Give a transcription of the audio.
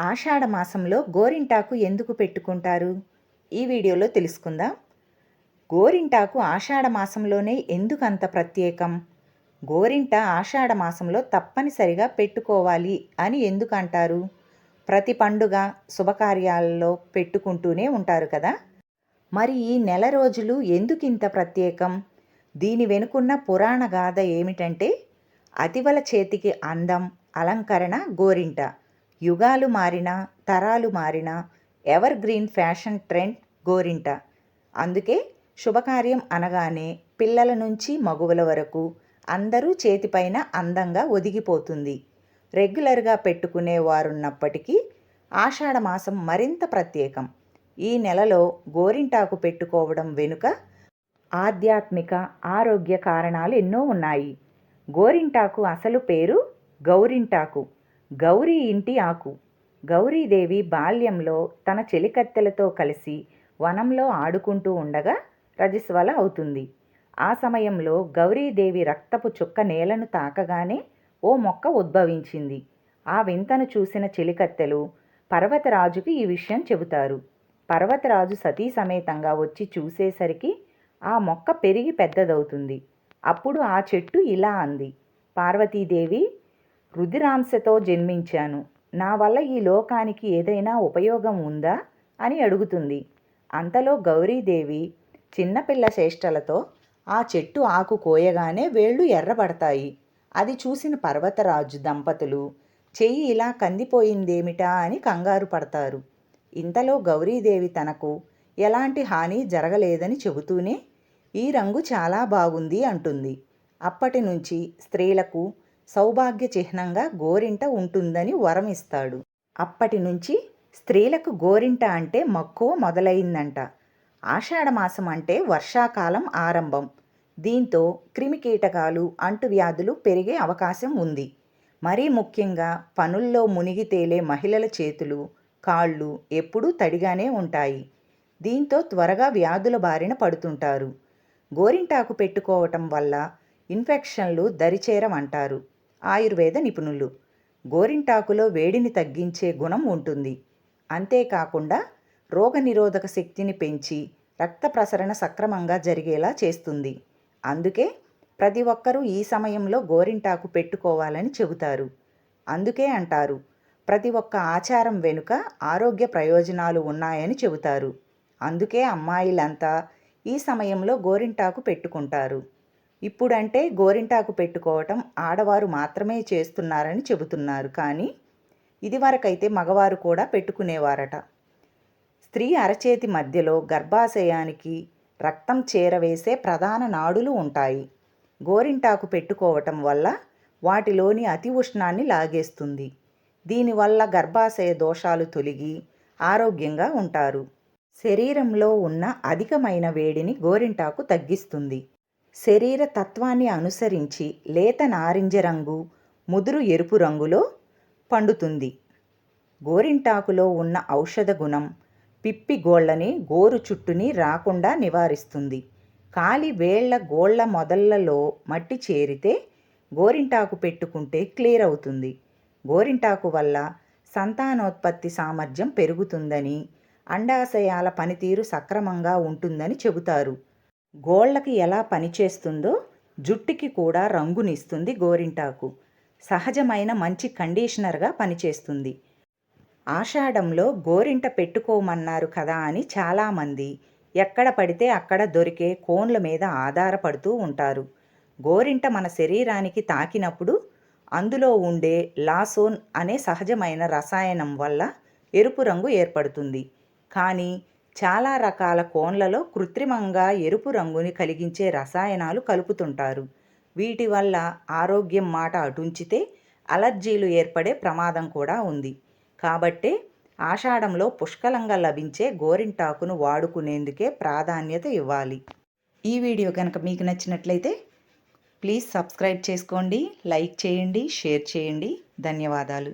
ఆషాఢ మాసంలో గోరింటాకు ఎందుకు పెట్టుకుంటారు? ఈ వీడియోలో తెలుసుకుందాం. గోరింటాకు ఆషాఢ మాసంలోనే ఎందుకు అంత ప్రత్యేకం? గోరింట ఆషాఢ మాసంలో తప్పనిసరిగా పెట్టుకోవాలి అని ఎందుకు అంటారు ప్రతి పండుగ శుభకార్యాలలో పెట్టుకుంటూనే ఉంటారు కదా? మరి ఈ నెల రోజులు ఎందుకింత ప్రత్యేకం? దీని వెనుకున్న పురాణ గాథ ఏమిటంటే అతివల చేతికి అందం అలంకరణ గోరింట. యుగాలు మారినా తరాలు మారినా ఎవర్ గ్రీన్ ఫ్యాషన్ ట్రెండ్ గోరింట. అందుకే శుభకార్యం అనగానే పిల్లల నుంచి మగువల వరకు అందరూ చేతిపైన అందంగా ఒదిగిపోతుంది. రెగ్యులర్గా పెట్టుకునే వారున్నప్పటికీ ఆషాఢ మాసం మరింత ప్రత్యేకం. ఈ నెలలో గోరింటాకు పెట్టుకోవడం వెనుక ఆధ్యాత్మిక ఆరోగ్య కారణాలు ఎన్నో ఉన్నాయి. గోరింటాకు అసలు పేరు గౌరింటాకు. గౌరీ ఇంటి ఆకు. గౌరీదేవి బాల్యంలో తన చెలికత్తెలతో కలిసి వనంలో ఆడుకుంటూ ఉండగా రజస్వల అవుతుంది. ఆ సమయంలో గౌరీదేవి రక్తపు చుక్క నేలను తాకగానే ఓ మొక్క ఉద్భవించింది. ఆ వింతను చూసిన చెలికత్తెలు పర్వతరాజుకి ఈ విషయం చెబుతారు. పర్వతరాజు సతీ సమేతంగా వచ్చి చూసేసరికి ఆ మొక్క పెరిగి పెద్దదవుతుంది. అప్పుడు ఆ చెట్టు ఇలా అంది. పార్వతీదేవి రుధిరాంశతో జన్మించాను. నా వల్ల ఈ లోకానికి ఏదైనా ఉపయోగం ఉందా? అని అడుగుతుంది. అంతలో గౌరీదేవి చిన్నపిల్ల చేష్టలతో ఆ చెట్టు ఆకు కోయగానే వేళ్ళు ఎర్రబడతాయి. అది చూసిన పర్వతరాజు దంపతులు చెయ్యి ఇలా కందిపోయిందేమిటా? అని కంగారు పడతారు. ఇంతలో గౌరీదేవి తనకు ఎలాంటి హాని జరగలేదని చెబుతూనే ఈ రంగు చాలా బాగుంది అంటుంది. అప్పటి నుంచి స్త్రీలకు సౌభాగ్య చిహ్నంగా గోరింట ఉంటుందని వరం ఇస్తాడు అప్పటి నుంచి స్త్రీలకు గోరింట అంటే మక్కువ మొదలైందంట. ఆషాఢమాసం అంటే వర్షాకాలం ఆరంభం. దీంతో క్రిమికీటకాలు అంటువ్యాధులు పెరిగే అవకాశం ఉంది. మరీ ముఖ్యంగా పనుల్లో మునిగి తేలే మహిళల చేతులు కాళ్ళు ఎప్పుడూ తడిగానే ఉంటాయి. దీంతో త్వరగా వ్యాధుల బారిన పడుతుంటారు. గోరింటాకు పెట్టుకోవటం వల్ల ఇన్ఫెక్షన్లు దరిచేరమంటారు. ఆయుర్వేద నిపుణులు. గోరింటాకులో వేడిని తగ్గించే గుణం ఉంటుంది. అంతేకాకుండా రోగనిరోధక శక్తిని పెంచి రక్త ప్రసరణ సక్రమంగా జరిగేలా చేస్తుంది. అందుకే ప్రతి ఒక్కరూ ఈ సమయంలో గోరింటాకు పెట్టుకోవాలని చెబుతారు. అందుకే అంటారు ప్రతి ఒక్క ఆచారం వెనుక ఆరోగ్య ప్రయోజనాలు ఉన్నాయని చెబుతారు. అందుకే అమ్మాయిలంతా ఈ సమయంలో గోరింటాకు పెట్టుకుంటారు. ఇప్పుడంటే గోరింటాకు పెట్టుకోవటం ఆడవారు మాత్రమే చేస్తున్నారని చెబుతున్నారు. కానీ ఇదివరకైతే మగవారు కూడా పెట్టుకునేవారట. స్త్రీ అరచేతి మధ్యలో గర్భాశయానికి రక్తం చేరవేసే ప్రధాన నాడులు ఉంటాయి. గోరింటాకు పెట్టుకోవటం వల్ల వాటిలోని అతి ఉష్ణాన్ని లాగేస్తుంది. దీనివల్ల గర్భాశయ దోషాలు తొలగి ఆరోగ్యంగా ఉంటారు. శరీరంలో ఉన్న అధికమైన వేడిని గోరింటాకు తగ్గిస్తుంది. శరీర తత్వాన్ని అనుసరించి లేత నారింజ రంగు ముదురు ఎరుపు రంగులో పండుతుంది. గోరింటాకులో ఉన్న ఔషధ గుణం పిప్పి గోళ్ళని గోరు చుట్టుని రాకుండా నివారిస్తుంది. కాలి వేళ్ళ గోళ్ళ మొదళ్ళలో మట్టి చేరితే గోరింటాకు పెట్టుకుంటే క్లియర్ అవుతుంది. గోరింటాకు వల్ల సంతానోత్పత్తి సామర్థ్యం పెరుగుతుందని అండాశయాల పనితీరు సక్రమంగా ఉంటుందని చెబుతారు. గోళ్ళకి ఎలా పనిచేస్తుందో జుట్టుకి కూడా రంగునిస్తుంది గోరింటాకు. సహజమైన మంచి కండిషనర్గా పనిచేస్తుంది ఆషాఢంలో గోరింట పెట్టుకోమన్నారు కదా అని చాలామంది. ఎక్కడ పడితే అక్కడ దొరికే కోన్ల మీద ఆధారపడుతూ ఉంటారు. గోరింట మన శరీరానికి తాకినప్పుడు అందులో ఉండే లాసోన్ అనే సహజమైన రసాయనం వల్ల ఎరుపు రంగు ఏర్పడుతుంది. కానీ చాలా రకాల కోన్లలో కృత్రిమంగా ఎరుపు రంగుని కలిగించే రసాయనాలు కలుపుతుంటారు. వీటి వల్ల ఆరోగ్యం మాట అటుంచితే అలర్జీలు ఏర్పడే ప్రమాదం కూడా ఉంది. కాబట్టే ఆషాఢంలో పుష్కలంగా లభించే గోరింటాకును వాడుకునేందుకే ప్రాధాన్యత ఇవ్వాలి. ఈ వీడియో కనుక మీకు నచ్చినట్లయితే ప్లీజ్ సబ్స్క్రైబ్ చేసుకోండి లైక్ చేయండి షేర్ చేయండి. ధన్యవాదాలు.